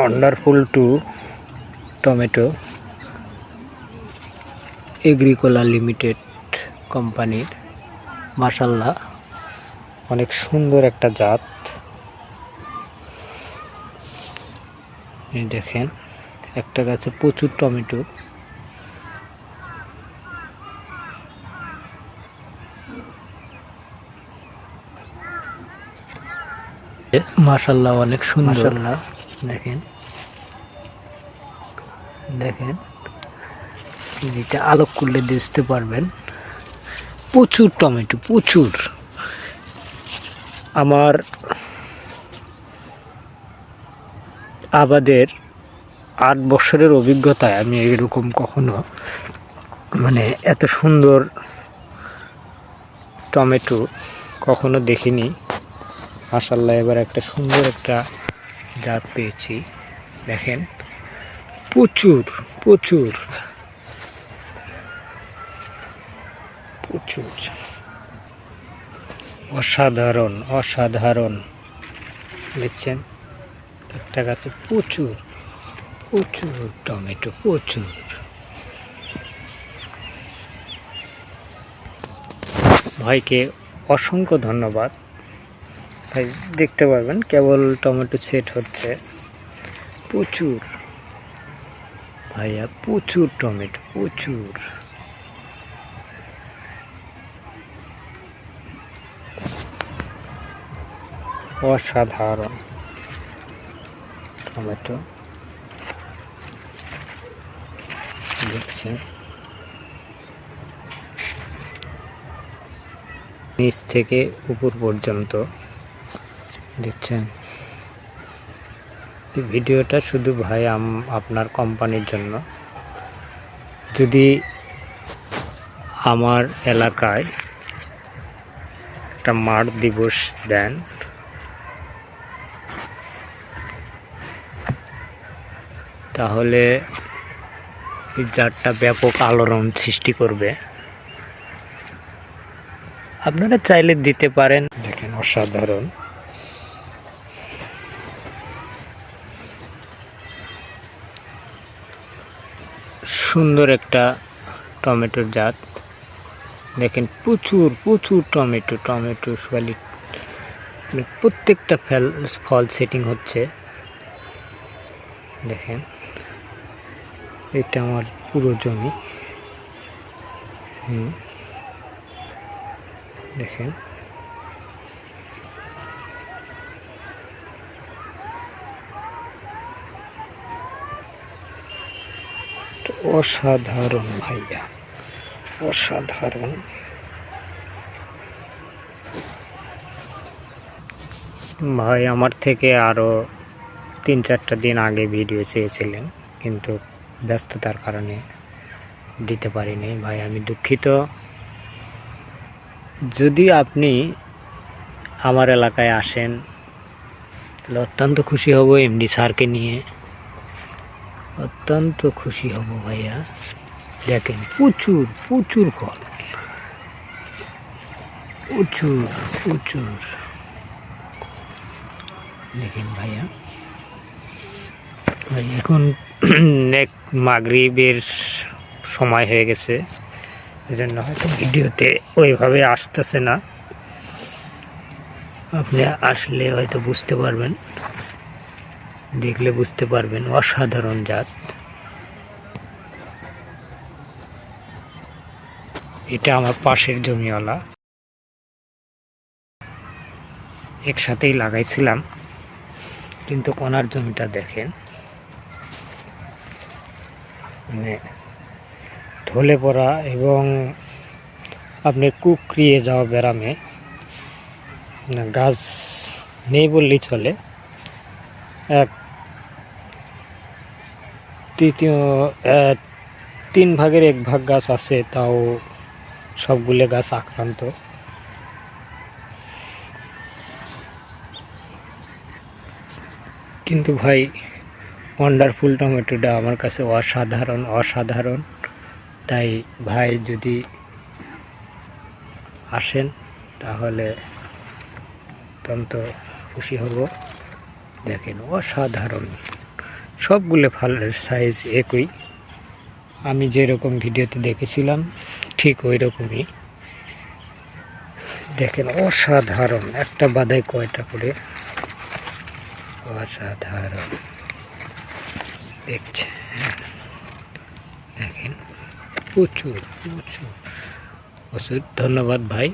Wonderful to tomato Agricola limited কোম্পানির মাসাল্লাহ অনেক সুন্দর একটা জাত। দেখেন, একটা গাছে প্রচুর টমেটো। মাসাল্লাহ অনেক সুন্দর। দেখেন। দেখেন, যেটা আলোক করলে দেখতে পারবেন, প্রচুর টমেটো, প্রচুর। আমার আবাদের আট বছরের অভিজ্ঞতায় আমি এরকম কখনো মানে এত সুন্দর টমেটো কখনো দেখিনি। মাসাল্লাহ এবার একটা সুন্দর একটা জাত পেয়েছি, দেখেন। প্রচুর প্রচুর। প্রচুর। অসাধারণ অসাধারণ। দেখছেন? একটা গাছে প্রচুর প্রচুর টমেটো, প্রচুর। ভাইকে অসংখ্য ধন্যবাদ। দেখতে পারবেন, কেবল টমেটো সেট হচ্ছে। প্রচুর। ভাইয়া, প্রচুর টমেটো, প্রচুর। অসাধারণ টমেটো। দেখছেন? নিচ থেকে উপর পর্যন্ত দেখছেন? এই ভিডিওটা শুধু ভাই আপনার কোম্পানির জন্য। যদি আমার এলাকায় একটা মাঠ দিবস দেন, তাহলে এই জারটা ব্যাপক আলোড়ন সৃষ্টি করবে। আপনারা চাইলে দিতে পারেন। দেখেন, অসাধারণ। সুন্দর একটা টমেটোর জাত। দেখেন প্রচুর প্রচুর টমেটো টমেটো কোয়ালি মানে প্রত্যেকটা ফল ফল সেটিং হচ্ছে। দেখেন, এটা আমার পুরো জমি। হুম, দেখেন। অসাধারণ, ভাইয়া। অসাধারণ। ভাই, আমার থেকে আরও তিন চারটা দিন আগে ভিডিও চেয়েছিলেন, কিন্তু ব্যস্ততার কারণে দিতে পারিনি। ভাই, আমি দুঃখিত। যদি আপনি আমার এলাকায় আসেন তাহলে অত্যন্ত খুশি হব এমডি স্যারকে নিয়ে। অত্যন্ত খুশি হব ভাইয়া। দেখেন, প্রচুর প্রচুর ফল। প্রচুর প্রচুর। দেখেন ভাইয়া। ভাই, এখন এক মাগরিবের সময় হয়ে গেছে। এজন্য হয়তো ভিডিওতে ওইভাবে আসতেছে না। আপনি আসলে হয়তো বুঝতে পারবেন। দেখলে বুঝতে পারবেন, অসাধারণ জাত। এটা আমার পাশের জমিওয়ালা। একসাথেই লাগাইছিলাম, কিন্তু কোনার জমিটা দেখেন। মানে ঢলে পড়া এবং আপনি কুকড়িয়ে যাওয়া ব্যারামে গাছ নেই বললেই চলে। এক তৃতীয় তিন ভাগের এক ভাগ গাছ আছে, তাও সবগুলো গাছ আক্রান্ত। কিন্তু ভাই ওয়ান্ডারফুল টমেটোটা আমার কাছে অসাধারণ অসাধারণ। তাই ভাই যদি আসেন, তাহলে অত্যন্ত খুশি হব। দেখেন, অসাধারণ। সবগুলো ফলের সাইজ একই। আমি যেরকম ভিডিওতে দেখেছিলাম, ঠিক ওই রকমই দেখেন, অসাধারণ। একটা বাদায় কয়টা করে? অসাধারণ। দেখছে দেখেন, প্রচুর প্রচুর। প্রচুর। ধন্যবাদ ভাই।